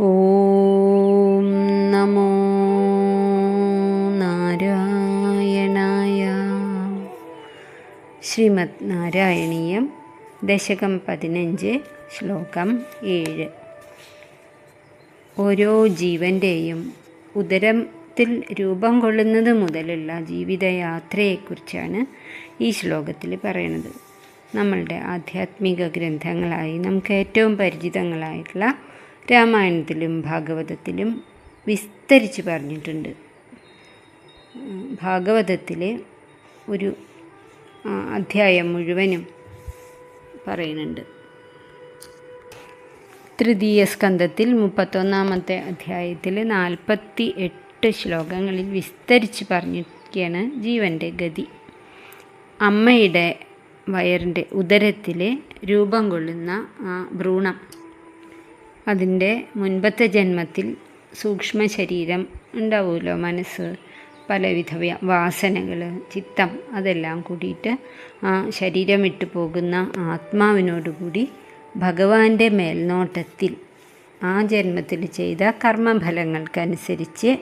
ഓം നമോ നാരായണായ. ശ്രീമദ് നാരായണീയം ദശകം പതിനഞ്ച് ശ്ലോകം ഏഴ്. ഓരോ ജീവന്റെയും ഉദരത്തിൽ രൂപം കൊള്ളുന്നത് മുതലുള്ള ജീവിതയാത്രയെക്കുറിച്ചാണ് ഈ ശ്ലോകത്തിൽ പറയുന്നത് നമ്മളുടെ ആധ്യാത്മിക ഗ്രന്ഥങ്ങളായി നമുക്ക് ഏറ്റവും പരിചിതങ്ങളായിട്ടുള്ള രാമായണത്തിലും ഭാഗവതത്തിലും വിസ്തരിച്ച് പറഞ്ഞിട്ടുണ്ട്. ഭാഗവതത്തിലെ ഒരു അധ്യായം മുഴുവനും പറയുന്നുണ്ട്. തൃതീയ സ്കന്ധത്തിൽ മുപ്പത്തൊന്നാമത്തെ അധ്യായത്തിൽ നാൽപ്പത്തി എട്ട് ശ്ലോകങ്ങളിൽ വിസ്തരിച്ച് പറഞ്ഞിരിക്കുകയാണ് ജീവന്റെ ഗതി. അമ്മയുടെ വയറിന്റെ ഉദരത്തിലെ രൂപം കൊള്ളുന്ന ആ ഭ്രൂണം അതിന്റെ മുൻപത്തെ ജന്മത്തിൽ സൂക്ഷ്മ ശരീരം ഉണ്ടാവുമല്ലോ മനസ്സ് പലവിധ വാസനകൾ ചിത്തം അതെല്ലാം കൂടിയിട്ട് ആ ശരീരം വിട്ടു പോകുന്ന ആത്മാവിനോടുകൂടി ഭഗവാന്റെ മേൽനോട്ടത്തിൽ ആ ജന്മത്തിൽ ചെയ്ത കർമ്മഫലങ്ങൾക്കനുസരിച്ച്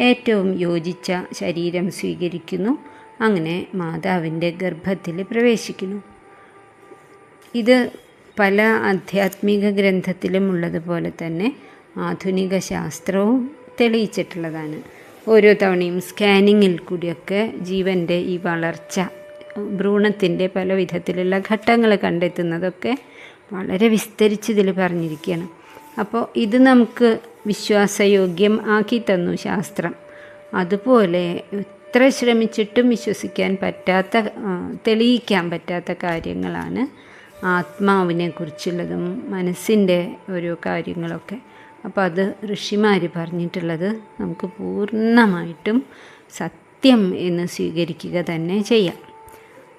ഏറ്റവും യോജിച്ച ശരീരം സ്വീകരിക്കുന്നു. അങ്ങനെ മാതാവിന്റെ ഗർഭത്തിൽ പ്രവേശിക്കുന്നു. ഇത് പല ആധ്യാത്മിക ഗ്രന്ഥത്തിലും ഉള്ളതുപോലെ തന്നെ ആധുനിക ശാസ്ത്രവും തെളിയിച്ചിട്ടുള്ളതാണ്. ഓരോ തവണയും സ്കാനിങ്ങിൽ കൂടിയൊക്കെ ജീവന്റെ ഈ വളർച്ച ഭ്രൂണത്തിന്റെ പല വിധത്തിലുള്ള ഘട്ടങ്ങൾ കണ്ടെത്തുന്നതൊക്കെ വളരെ വിസ്തരിച്ച് ഇതിൽ പറഞ്ഞിരിക്കുകയാണ്. അപ്പോൾ ഇത് നമുക്ക് വിശ്വാസയോഗ്യം ആക്കി തന്നു ശാസ്ത്രം. അതുപോലെ എത്ര ശ്രമിച്ചിട്ടും വിശ്വസിക്കാൻ പറ്റാത്ത തെളിയിക്കാൻ പറ്റാത്ത കാര്യങ്ങളാണ് ആത്മാവിനെ കുറിച്ചുള്ളതും മനസ്സിന്റെ ഓരോ കാര്യങ്ങളൊക്കെ. അപ്പോൾ അത് ഋഷിമാർ പറഞ്ഞിട്ടുള്ളത് നമുക്ക് പൂർണമായിട്ടും സത്യം എന്ന് സ്വീകരിക്കുക തന്നെ ചെയ്യാം.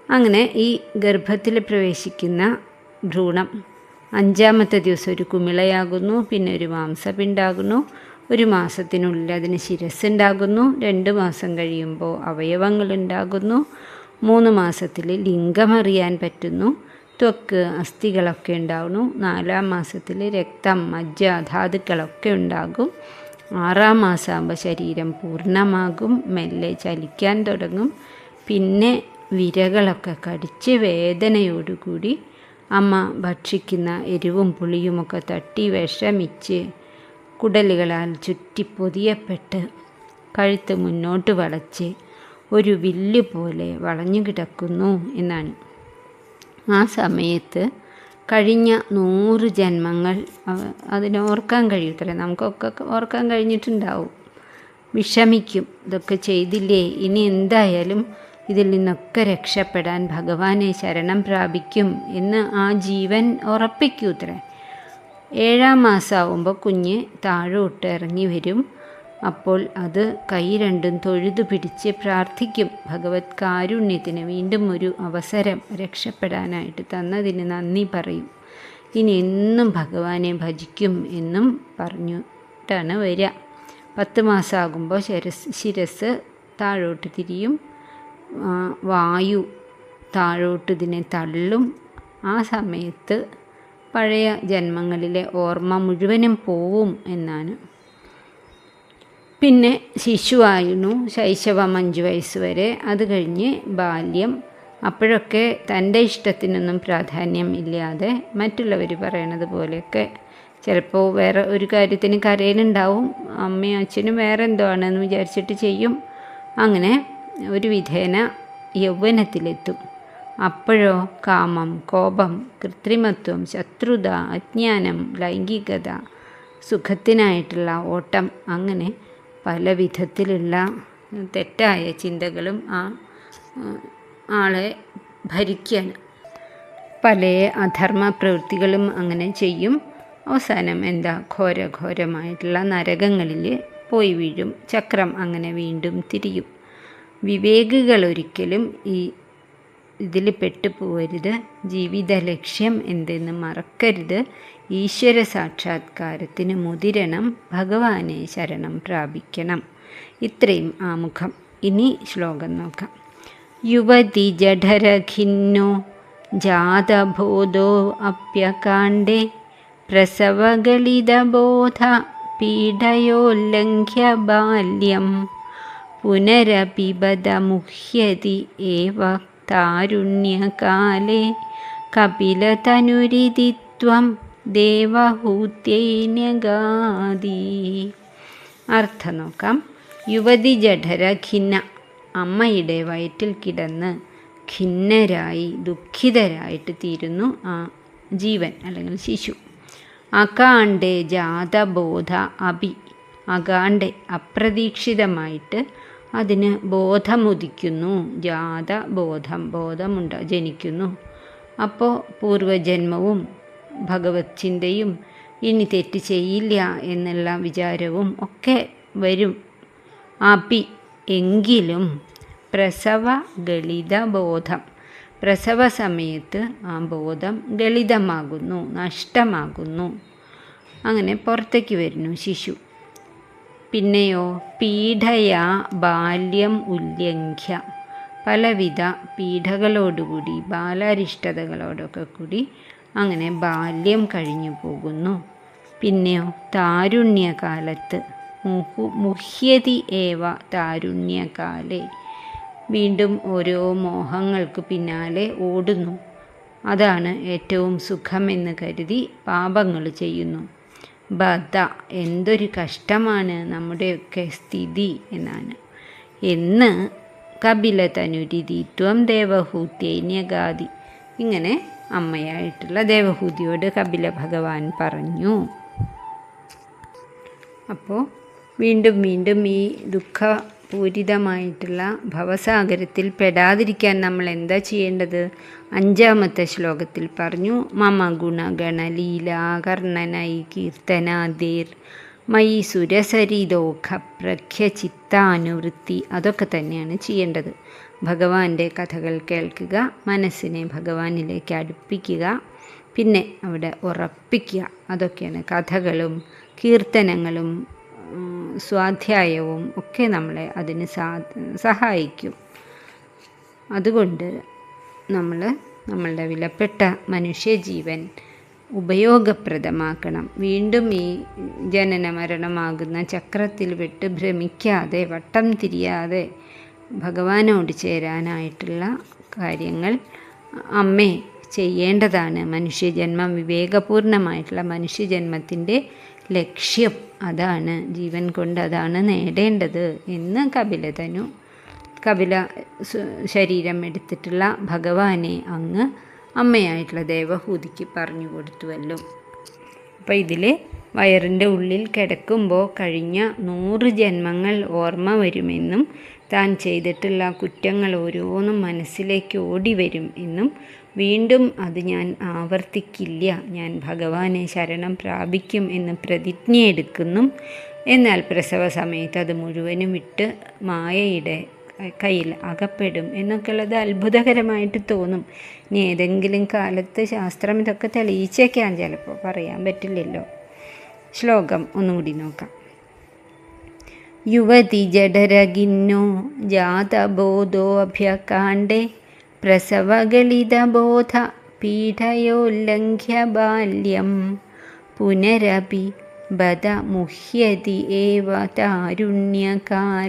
അങ്ങനെ ഈ ഗർഭത്തിൽ പ്രവേശിക്കുന്ന ഭ്രൂണം അഞ്ചാമത്തെ ദിവസം ഒരു കുമിളയാകുന്നു പിന്നെ ഒരു മാംസപിണ്ടാകുന്നു ഒരു മാസത്തിനുള്ളിൽ അതിന് ശിരസ്സുണ്ടാകുന്നു രണ്ട് മാസം കഴിയുമ്പോൾ അവയവങ്ങളുണ്ടാകുന്നു മൂന്ന് മാസത്തിൽ ലിംഗമറിയാൻ പറ്റുന്നു ത്വക്ക് അസ്ഥികളൊക്കെ ഉണ്ടാവുന്നു. നാലാം മാസത്തിൽ രക്തം മജ്ജ ധാതുക്കളൊക്കെ ഉണ്ടാകും. ആറാം മാസമാകുമ്പോൾ ശരീരം പൂർണമാകും മെല്ലെ ചലിക്കാൻ തുടങ്ങും. പിന്നെ വിരകളൊക്കെ കടിച്ച് വേദനയോടുകൂടി അമ്മ ഭക്ഷിക്കുന്ന എരിവും പുളിയുമൊക്കെ തട്ടി വിഷമിച്ച് കുടലുകളാൽ ചുറ്റി പൊതിയപ്പെട്ട് കഴുത്ത് മുന്നോട്ട് വളച്ച് ഒരു വില്ല് പോലെ വളഞ്ഞു കിടക്കുന്നു എന്നാണ്. ആ സമയത്ത് കഴിഞ്ഞ നൂറ് ജന്മങ്ങൾ അതിനെ ഓർക്കാൻ കഴിയത്തില്ല നമുക്കൊക്കെ ഓർക്കാൻ കഴിഞ്ഞിട്ടുണ്ടാവും. വിഷമിക്കും. ഇതൊക്കെ ചെയ്തില്ലേ? ഇനി എന്തായാലും ഇതിൽ നിന്നൊക്കെ രക്ഷപ്പെടാൻ ഭഗവാനെ ശരണം പ്രാപിക്കും എന്ന് ആ ജീവൻ ഉറപ്പിക്കൂത്രേ. ഏഴാം മാസമാവുമ്പോൾ കുഞ്ഞ് താഴോട്ട് ഇറങ്ങി വരും. അപ്പോൾ അത് കൈ രണ്ടും തൊഴുതു പിടിച്ച് പ്രാർത്ഥിക്കും. ഭഗവത് കാരുണ്യത്തിന് വീണ്ടും ഒരു അവസരം രക്ഷപ്പെടാനായിട്ട് തന്നതിന് നന്ദി പറയും. ഇനി എന്നും ഭഗവാനെ ഭജിക്കും എന്നും പറഞ്ഞിട്ടാണ് വരിക. പത്ത് മാസമാകുമ്പോൾ ശിരസ് ശിരസ് താഴോട്ട് തിരിയും. വായു താഴോട്ട് ഇതിനെ തള്ളും. ആ സമയത്ത് പഴയ ജന്മങ്ങളിലെ ഓർമ്മ മുഴുവനും പോവും എന്നാണ് പിന്നെ ശിശുവായിരുന്നു ശൈശവം അഞ്ച് വയസ്സ് വരെ. അത് കഴിഞ്ഞ് ബാല്യം. അപ്പോഴൊക്കെ തന്റെ ഇഷ്ടത്തിനൊന്നും പ്രാധാന്യം ഇല്ലാതെ മറ്റുള്ളവർ പറയണത് പോലെയൊക്കെ. ചിലപ്പോൾ വേറെ ഒരു കാര്യത്തിന് കരയിലുണ്ടാവും. അമ്മയും അച്ഛനും വേറെ എന്തോ ആണെന്ന് വിചാരിച്ചിട്ട് ചെയ്യും. അങ്ങനെ ഒരു വിധേന യൗവനത്തിലെത്തും. അപ്പോഴോ കാമം കോപം കൃത്രിമത്വം ശത്രുത അജ്ഞാനം ലൈംഗികത സുഖത്തിനായിട്ടുള്ള ഓട്ടം അങ്ങനെ പല വിധത്തിലുള്ള തെറ്റായ ചിന്തകളും ആ ആളെ ഭരിക്കുകയാണ് പല അധർമ്മ പ്രവൃത്തികളും അങ്ങനെ ചെയ്യും. അവസാനം എന്താ? ഘോരഘോരമായിട്ടുള്ള നരകങ്ങളിൽ പോയി വീഴും. ചക്രം അങ്ങനെ വീണ്ടും തിരിയും. വിവേകികൾ ഒരിക്കലും ഈ ഇതിൽ പെട്ടുപോകരുത് ജീവിത ലക്ഷ്യം എന്തെന്ന് മറക്കരുത്. ഈശ്വര സാക്ഷാത്കാരത്തിന് മുതിരണം. ഭഗവാനെ ശരണം പ്രാപിക്കണം. ഇത്രയും ആമുഖം. ഇനി ശ്ലോകം നോക്കാം. യുവതി ജഠരഖിന്നോ ജാതബോധോ അപ്യകാണ്ഡേ. പ്രസവഗളിതബോധ പീഡയോല്ലംഘ്യ ബാല്യം പുനരപിബത മുഹ്യതി ഏവ താരുണ്യകാലേ കപിലതനുരിതിത്വം ദേവഹൂത്യൈന്യഗാദി. അർത്ഥം നോക്കാം. യുവതി ജഠര ഖിന്ന അമ്മയുടെ വയറ്റിൽ കിടന്ന് ഖിന്നരായി ദുഃഖിതരായിട്ട് തീരുന്നു ആ ജീവൻ അല്ലെങ്കിൽ ശിശു. അകാണ്ടെ ജാതബോധ അഭി അകാണ്ടെ അപ്രതീക്ഷിതമായിട്ട് അതിന് ബോധമുദിക്കുന്നു. ജാത ബോധം ബോധമുണ്ട ജനിക്കുന്നു. അപ്പോൾ പൂർവജന്മവും ഭഗവത് ചിന്തയും ഇനി തെറ്റ് ചെയ്യില്ല എന്നുള്ള വിചാരവും ഒക്കെ വരും. അപി എങ്കിലും പ്രസവ ഗളിത ബോധം. പ്രസവ സമയത്ത് ആ ബോധം ഗളിതമാകുന്നു നഷ്ടമാകുന്നു. അങ്ങനെ പുറത്തേക്ക് വരുന്നു ശിശു. പിന്നെയോ പീഡയാ ബാല്യം ഉല്ലംഘ്യ പലവിധ പീഠകളോടുകൂടി ബാലാരിഷ്ടതകളോടൊക്കെ കൂടി അങ്ങനെ ബാല്യം കഴിഞ്ഞു പോകുന്നു. പിന്നെയോ താരുണ്യകാലത്ത് മുഹു മുഹ്യതി ഏവ താരുണ്യകാലേ. വീണ്ടും ഓരോ മോഹങ്ങൾക്ക് പിന്നാലെ ഓടുന്നു. അതാണ് ഏറ്റവും സുഖമെന്ന് കരുതി പാപങ്ങൾ ചെയ്യുന്നു. ബദ എന്തൊരു കഷ്ടമാണ് നമ്മുടെയൊക്കെ സ്ഥിതി എന്നാണ്. എന്ന് കപില തനുരിതീത്വം ത്വം ദേവഹൂത്യന്യഗാതി ഇങ്ങനെ അമ്മയായിട്ടുള്ള ദേവഹൂതിയോട് കപില ഭഗവാൻ പറഞ്ഞു. അപ്പോൾ വീണ്ടും വീണ്ടും ഈ ദുഃഖപൂരിതമായിട്ടുള്ള ഭവസാഗരത്തിൽ പെടാതിരിക്കാൻ നമ്മൾ എന്താ ചെയ്യേണ്ടത്? അഞ്ചാമത്തെ ശ്ലോകത്തിൽ പറഞ്ഞു മമ ഗുണഗണ ലീലാകർണനൈ കീർത്തനാദേർ മയി സുരസരിതോഖ പ്രഖ്യ ചിത്താനുവൃത്തി അതൊക്കെ തന്നെയാണ് ചെയ്യേണ്ടത്. ഭഗവാന്റെ കഥകൾ കേൾക്കുക മനസ്സിനെ ഭഗവാനിലേക്ക് അടുപ്പിക്കുക പിന്നെ അവിടെ ഉറപ്പിക്കുക. അതൊക്കെയാണ് കഥകളും കീർത്തനങ്ങളും സ്വാധ്യായവും ഒക്കെ നമ്മളെ അതിന് സഹായിക്കും. അതുകൊണ്ട് നമ്മൾ നമ്മളുടെ വിലപ്പെട്ട മനുഷ്യജീവൻ ഉപയോഗപ്രദമാക്കണം. വീണ്ടും ഈ ജനന മരണമാകുന്ന ചക്രത്തിൽ വിട്ട് ഭ്രമിക്കാതെ വട്ടം തിരിയാതെ ഭഗവാനോട് ചേരാനായിട്ടുള്ള കാര്യങ്ങൾ അമ്മേ ചെയ്യേണ്ടതാണ്. മനുഷ്യജന്മം വിവേകപൂർണമായിട്ടുള്ള മനുഷ്യജന്മത്തിന്റെ ലക്ഷ്യം. അതാണ്. ജീവൻ കൊണ്ട് അതാണ് നേടേണ്ടത് എന്ന് കപിലതനു കപില ശരീരം എടുത്തിട്ടുള്ള ഭഗവാനെ അങ്ങ് അമ്മയായിട്ടുള്ള ദേവഹൂതിക്ക് പറഞ്ഞു കൊടുത്തുവല്ലോ. അപ്പോൾ ഇതിൽ വയറിന്റെ ഉള്ളിൽ കിടക്കുമ്പോൾ കഴിഞ്ഞ നൂറ് ജന്മങ്ങൾ ഓർമ്മ വരുമെന്നും താൻ ചെയ്തിട്ടുള്ള കുറ്റങ്ങൾ ഓരോന്നും മനസ്സിലേക്ക് ഓടി വരും എന്നും വീണ്ടും അത് ഞാൻ ആവർത്തിക്കില്ല. ഞാൻ ഭഗവാനെ ശരണം പ്രാപിക്കും എന്ന് പ്രതിജ്ഞയെടുക്കുന്നു എന്നാൽ പ്രസവ സമയത്ത് അത് മുഴുവനും വിട്ട് മായയുടെ കയ്യിൽ അകപ്പെടും എന്നൊക്കെയുള്ളത് അത്ഭുതകരമായിട്ട് തോന്നും. ഇനി ഏതെങ്കിലും കാലത്ത് ശാസ്ത്രം ഇതൊക്കെ തെളിയിച്ചേക്കാൻ ചിലപ്പോൾ പറയാൻ പറ്റില്ലല്ലോ. ശ്ലോകം ഒന്നുകൂടി നോക്കാം. യുവതി ജഡരഗിന്നോ ജാതബോധോഭ്യകാണ്ഡേ പ്രസവഗളിതബോധ പീഠയോല്ലംഘ്യ ബാല്യം പുനരപി ബദ മുഹ്യതി ഏവ താരുണ്യകാല